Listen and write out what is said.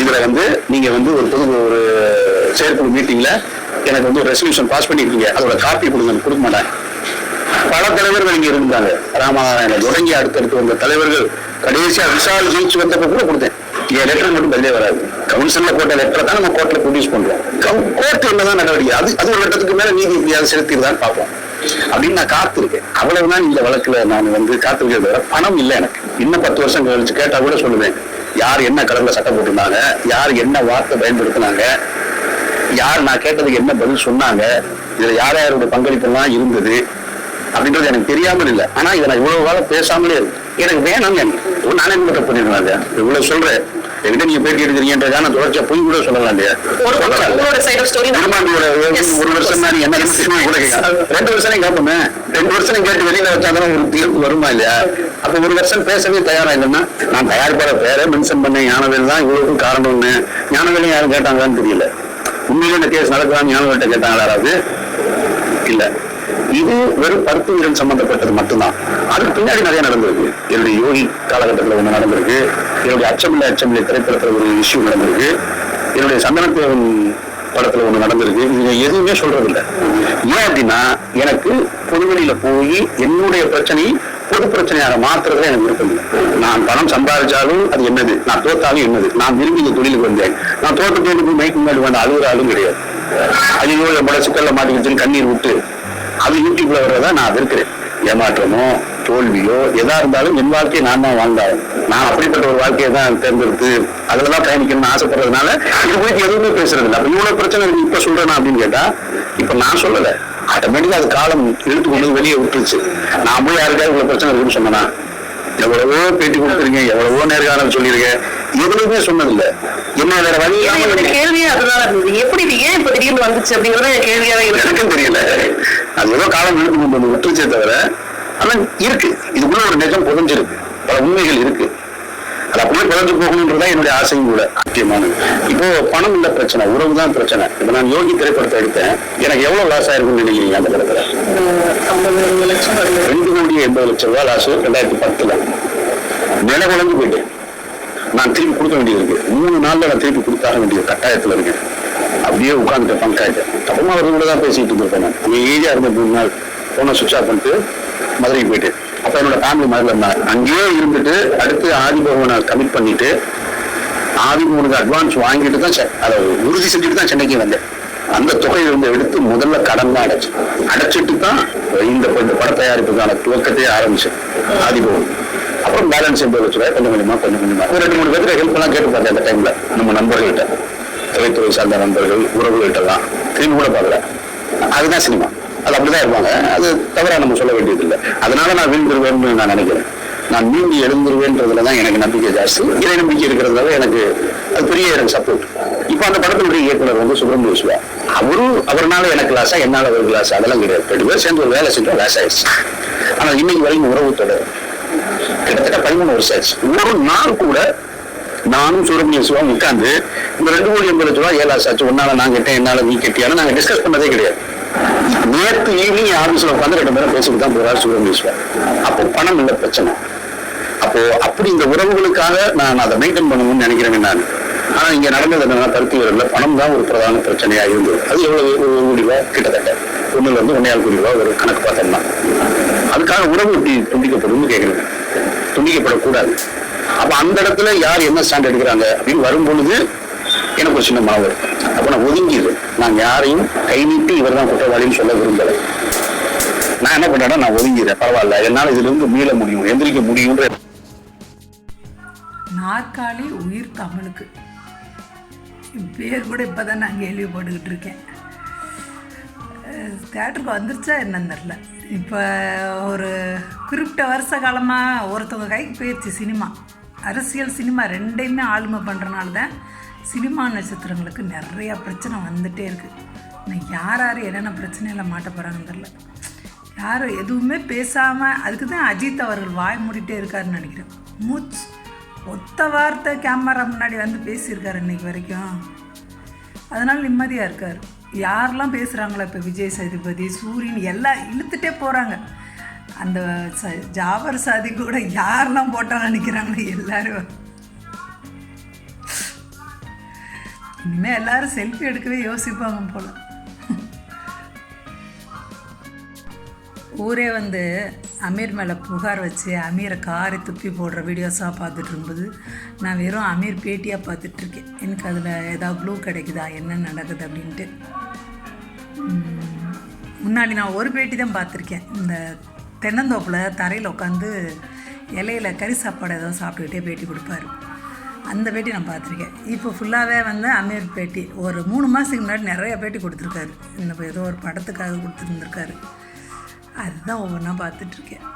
இதுல வந்து நீங்க வந்து ஒரு பொது ஒரு செயற்குழு மீட்டிங்ல எனக்கு வந்து ஒரு ரெசல்யூஷன் பாஸ் பண்ணிருக்கீங்க. அதோட காப்பி கொடுங்க கொடுக்க மாட்டேன். பல தலைவர்கள் இங்க இருந்தாங்க. ராமநாராயணன் தொடங்கி அடுத்தடுத்து வந்த தலைவர்கள். கடைசியா விசால் ஜெயிச்சு வந்தப்ப கூட கொடுத்தேன். என் லெட்டர் மட்டும் பதிலே வராது. கவுன்சில்ல போட்ட லெட்டரை தான் நம்ம கோர்ட்ல ப்ரொடியூஸ் பண்றோம். கோர்ட் என்னதான் நடவடிக்கை? அது அது ஒரு கட்டத்துக்கு மேல நீதி எப்படியாவது செலுத்திடுதான் பார்ப்போம். அப்படின்னு நான் காத்திருக்கேன். அவ்வளவுதான் இந்த வழக்குல நான் வந்து காத்திருக்கிறத பணம் இல்லை எனக்கு. இன்னும் பத்து வருஷம் கழிச்சு கேட்டா கூட சொல்லுவேன். யார் என்ன கடல்ல சட்டம் போட்டிருந்தாங்க? யார் என்ன வார்த்தை பயன்படுத்தினாங்க? யார் நான் கேட்டதுக்கு என்ன பதில் சொன்னாங்க? இதுல யார் யாரோட பங்களிப்பெல்லாம் இருந்தது? அப்படின்றது எனக்கு தெரியாமல் இல்லை. ஆனா இதை நான் இவ்வளவு காலம் பேசாமலே இருக்கு எனக்கு வேணாம் எனக்கு. நானே கூட தப்பு பண்ணிடுவேன் இவ்வளவு சொல்றேன். என்கிட்ட நீங்க பேட்டி எடுக்கிறீங்கன்றதா நான் தொடர்ச்சியா பொய் கூட சொல்லலாம் இல்லையா? ஒரு வருஷம் தான் என்ன கூட. ரெண்டு வருஷம் கேட்போமே. ரெண்டு வருஷம் கேட்டு வெளியில வச்சாதான் ஒரு தீர்ப்பு வருமா இல்லையா? அப்போ ஒரு வருஷம் பேசவே தயாரா இல்லைன்னா நான் தயாரிப்பாளர் பேரே மென்ஷன் பண்ணேன் ஞானவேல் தான் இவ்வளவுக்கும் காரணம்னு ஞானவேலையும் யாரும் கேட்டாங்களான்னு தெரியல. உண்மையிலே இந்த கேஸ் நடக்கலாம் ஞானவேல்கிட்ட கேட்டாங்களா யாராவது இல்லை. இது வெறும் பருத்து வீரன் சம்பந்தப்பட்டது மட்டும்தான். அதுக்கு பின்னாடி நிறைய நடந்திருக்கு. என்னுடைய யோகி காலகட்டத்தில் ஒன்று நடந்திருக்கு. என்னுடைய அச்சமில்லை அச்சமில்லை திரைப்படத்தில் ஒரு இஷ்யூ நடந்திருக்கு. என்னுடைய சந்தனத்தேவன் படத்துல ஒண்ணு நடந்திருக்கு. இது எதுவுமே சொல்றது ஏன் அப்படின்னா எனக்கு பொதுவெளியில போய் என்னுடைய பிரச்சனை பொது பிரச்சனையாக மாத்துறதுல எனக்கு விருப்பம் இல்லை. நான் பணம் சம்பாதிச்சாலும் அது என்னது? நான் தோத்தாலும் என்னது? நான் விரும்பி இந்த தொழிலுக்கு வந்தேன். நான் தோட்ட தொழிலுக்கு மைக்கு முன்னாடி வந்த அழுகுறாலும் கிடையாது. ஐயோ என் சிக்கல்ல மாட்டிக்கிச்சுன்னு கண்ணீர் விட்டு அது யூடியூப்ல வர்றதா நான் இருக்கிறேன் ஏமாற்றமோ தோல்வியோ எதா இருந்தாலும் என் வாழ்க்கையை நான் தான் வாழ்ந்தாலும் நான் அப்படிப்பட்ட ஒரு வாழ்க்கையை தான் தேர்ந்தெடுத்து அதுலதான் பயணிக்கணும்னு ஆசைப்படுறதுனால இது போயிட்டு எதுவுமே பேசுறது இல்லை அப்போ இவ்வளோ பிரச்சனை இருக்கு இப்ப சொல்றேனா அப்படின்னு கேட்டா இப்ப நான் சொல்லலை. ஆட்டோமேட்டிக்கா அது காலம் இழுத்து கொண்டு வெளியே விட்டுருச்சு. நான் போய் யாருக்காவது இவ்வளவு பிரச்சனை இருக்குன்னு சொன்னேனா? எவ்வளவோ பேட்டி கொடுத்துருங்க எவ்வளவோ நேர்காணல் சொல்லியிருக்கேன். எதுவுமே சொன்னதில்ல. என்ன வேற வழி கேள்வியே அதுதான் இருந்தது. எப்படி இது ஏன் இப்ப திடீர்னு வந்துச்சு அப்படிங்கறது கேள்வியாவே இருக்கு. எனக்கும் தெரியல. அது ஏதோ காலம் இழுத்து கொண்டு வந்து விட்டுருச்சே தவிர ஆனா இருக்கு. இதுக்குள்ள ஒரு நிஜம் புதஞ்சிருக்கு. பல உண்மைகள் இருக்கு. அது அப்படியே புதஞ்சு போகணுன்றதுதான் என்னுடைய ஆசையும் கூட முக்கியமானது. இப்போ பணம் இல்ல பிரச்சனை உறவு தான் பிரச்சனை. இப்ப நான் யோகி திரைப்படத்தை எடுத்தேன். எனக்கு எவ்வளவு லாஸ் ஆயிருக்கும்னு நினைக்கிறீங்க அந்த படத்துல? ரெண்டு கோடி எண்பது லட்சம் ரூபாய் லாஸ் ரெண்டாயிரத்தி பத்துல. நில குழஞ்சு போயிட்டேன். நான் திருப்பி கொடுக்க வேண்டியது இருக்கு. மூணு நாள்ல நான் திருப்பி கொடுத்தாக வேண்டிய கட்டாயத்துல இருக்கேன். அப்படியே உட்காந்துட்டு பங்காயிட்டேன் அப்புறமா அவர் கூட தான் பேசிட்டு இருந்திருப்பேன் நான். அமைதியா இருந்த மூணு நாள். போனை சுவிச் ஆஃப் பண்ணிட்டு மதுரைக்கு போயிட்டு அப்ப என்னோட ஃபேமிலி மாதிரி இருந்தாங்க. அங்கேயே இருந்துட்டு அடுத்து ஆதிபவனை கமிட் பண்ணிட்டு ஆதிபவனுக்கு அட்வான்ஸ் வாங்கிட்டு தான் அதை உறுதி செஞ்சுட்டு தான் சென்னைக்கு வந்தேன். அந்த தொகையை வந்து எடுத்து முதல்ல கடன் தான் அடைச்சு அடைச்சிட்டு தான் இந்த இந்த பட தயாரிப்புக்கான துவக்கத்தையே ஆரம்பிச்சேன். ஆதிபவன் அப்புறம் பேலன்ஸ் எண்பது லட்ச ரூபாய் கொஞ்சம் கொஞ்சமா கொஞ்சம் கொஞ்சமா. ஒரு ரெண்டு மூணு பேருக்கு ஹெல்ப் எல்லாம் கேட்டு பார்த்தேன் அந்த டைம்ல நம்ம நண்பர்கள்ட்ட திரைத்துறை சார்ந்த நண்பர்கள் உறவுகள்கிட்ட எல்லாம் திரும்பி கூட பார்க்கல. அதுதான் சினிமா. அது அப்படிதான் இருப்பாங்க. அது தவிர நம்ம சொல்ல வேண்டியதில்லை. அதனால நான் வீழ்ந்துருவேன்னு நான் நினைக்கிறேன். நான் மீண்டு எழுந்துருவேன்றதுல தான் எனக்கு நம்பிக்கை ஜாஸ்தி. இறை நம்பிக்கை இருக்கிறதுனால எனக்கு அது பெரிய எனக்கு சப்போர்ட் இப்போ அந்த படத்தினுடைய இயக்குனர் வந்து சுப்பிரமணிய சிவா. அவரும் அவர்னால எனக்கு லாஸா என்னால ஒரு கிளாஸ் அதெல்லாம் கிடையாது. ரெண்டு பேர் சேர்ந்து ஒரு வேலை செஞ்சோம் லாஸ் ஆயிடுச்சு. ஆனா இன்னைக்கு வரைக்கும் உறவு தொடர் கிட்டத்தட்ட பதிமூணு வருஷம் ஆயிடுச்சு. ஒரு நாள் கூட நானும் சுப்பிரமணிய சிவா உட்கார்ந்து இந்த ரெண்டு கோடி எண்பது ரூபா ஏழாச்சு ஒன்னால உன்னால நான் கேட்டேன் என்னால நீ கேட்டியான்னு நாங்கள் டிஸ்கஸ் பண்ணதே கிடையாது. நேற்று ஈவினிங் ஆபீஸ்ல உட்காந்து ரெண்டு பேரும் பேசிட்டு தான் போறாரு சுப்பிரமணிய அப்போ பணம் இல்லை பிரச்சனை. அப்போ அப்படி இந்த உறவுகளுக்காக நான் அதை மெயின்டைன் பண்ணணும்னு நினைக்கிறேன் நான். ஆனா இங்க நடந்தது என்னன்னா பருத்தி வரல பணம் தான் ஒரு பிரதான பிரச்சனையா இருந்தது. அது எவ்வளவு ஒரு கோடி ரூபாய்? கிட்டத்தட்ட. ஒண்ணுல இருந்து ஒன்னேழு கோடி ரூபாய் ஒரு கணக்கு பார்த்தோம்னா அதுக்காக உறவு இப்படி துண்டிக்கப்படும் கேட்குறேன். துண்டிக்கப்படக்கூடாது. அப்ப அந்த இடத்துல யார் என்ன ஸ்டாண்ட் எடுக்கிறாங்க அப்படின்னு வரும்பொழுது எனக்கு ஒரு சின்ன மனம் வரும் அப்ப நான் ஒதுங்கிடுறேன் நான் யாரையும் கை நீட்டி இவர் தான் குற்றவாளின்னு சொல்ல விரும்பலை. நான் என்ன பண்றேன்னா நான் ஒதுங்கிடுறேன் பரவாயில்ல என்னால இதுல இருந்து மீள முடியும் எந்திரிக்க முடியும்ன்ற நாற்காலி உயிர் தமிழுக்கு. பேர் கூட இப்போ தான் நான் கேள்விப்பட்டுக்கிட்டு இருக்கேன். தேட்டருக்கு வந்துருச்சா என்னன்னு தெரில இப்போ ஒரு குறிப்பிட்ட வருஷ காலமாக ஒருத்தவங்க கைக்கு போயிடுச்சு சினிமா. அரசியல் சினிமா ரெண்டையுமே ஆளுமை பண்ணுறனால தான் சினிமா நட்சத்திரங்களுக்கு நிறையா பிரச்சனை வந்துகிட்டே இருக்குது இன்னும் யார் யார் என்னென்ன பிரச்சனையில் மாட்ட போகிறாங்கன்னு தெரில யாரும் எதுவுமே பேசாமல் அதுக்கு தான் அஜித் அவர்கள் வாய் மூடிட்டே இருக்காருன்னு நினைக்கிறேன். மூச் ஒத்த வார்த்தை கேமரா முன்னாடி வந்து பேசியிருக்காரு இன்றைக்கி வரைக்கும். அதனால் நிம்மதியாக இருக்கார். யாரெல்லாம் பேசுகிறாங்களோ இப்போ விஜய் சேதுபதி சூரியன் எல்லாம் இழுத்துட்டே போகிறாங்க அந்த ச ஜாபர் சாதி கூட யாரெல்லாம் போட்டாலும் நினைக்கிறாங்களோ எல்லாரும். இனிமேல் எல்லாரும் செல்ஃபி எடுக்கவே யோசிப்பாங்க போல். ஊரே வந்து அமீர் மேலே புகார் வச்சு அமீரை காரி துப்பி போடுற வீடியோஸாக பார்த்துட்டு இருக்கும்போது நான் வெறும் அமீர் பேட்டியாக பார்த்துட்ருக்கேன் எனக்கு அதில் ஏதாவது ப்ளூ கிடைக்குதா? என்ன நடக்குது அப்படின்ட்டு. முன்னாடி நான் ஒரு பேட்டி தான் பார்த்துருக்கேன். இந்த தென்னந்தோப்பில் தரையில் உட்காந்து இலையில கறி சாப்பாடு ஏதோ சாப்பிட்டுக்கிட்டே பேட்டி கொடுப்பாரு. அந்த பேட்டி நான் பார்த்துருக்கேன். இப்போ ஃபுல்லாகவே வந்து அமீர் பேட்டி ஒரு மூணு மாதத்துக்கு முன்னாடி நிறைய பேட்டி கொடுத்துருக்காரு. இந்த ஏதோ ஒரு படத்துக்காக கொடுத்துருந்துருக்காரு. அதுதான் ஒவ்வொன்றா பார்த்துட்ருக்கேன்